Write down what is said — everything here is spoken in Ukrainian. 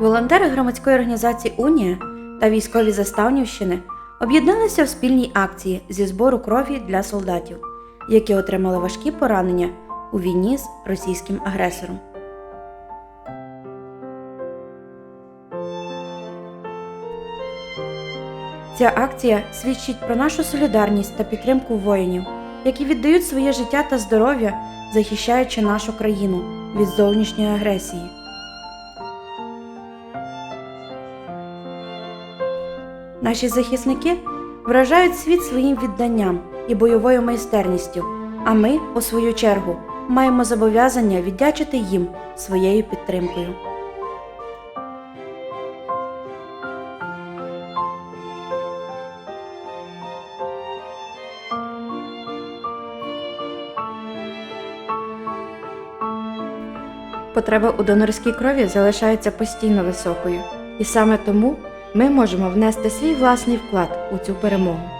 Волонтери громадської організації Унія та військові Заставнівщини об'єдналися в спільній акції зі збору крові для солдатів, які отримали важкі поранення у війні з російським агресором. Ця акція свідчить про нашу солідарність та підтримку воїнів, які віддають своє життя та здоров'я, захищаючи нашу країну від зовнішньої агресії. Наші захисники вражають світ своїм відданням і бойовою майстерністю, а ми, у свою чергу, маємо зобов'язання віддячити їм своєю підтримкою. Потреба у донорській крові залишається постійно високою, і саме тому ми можемо внести свій власний вклад у цю перемогу.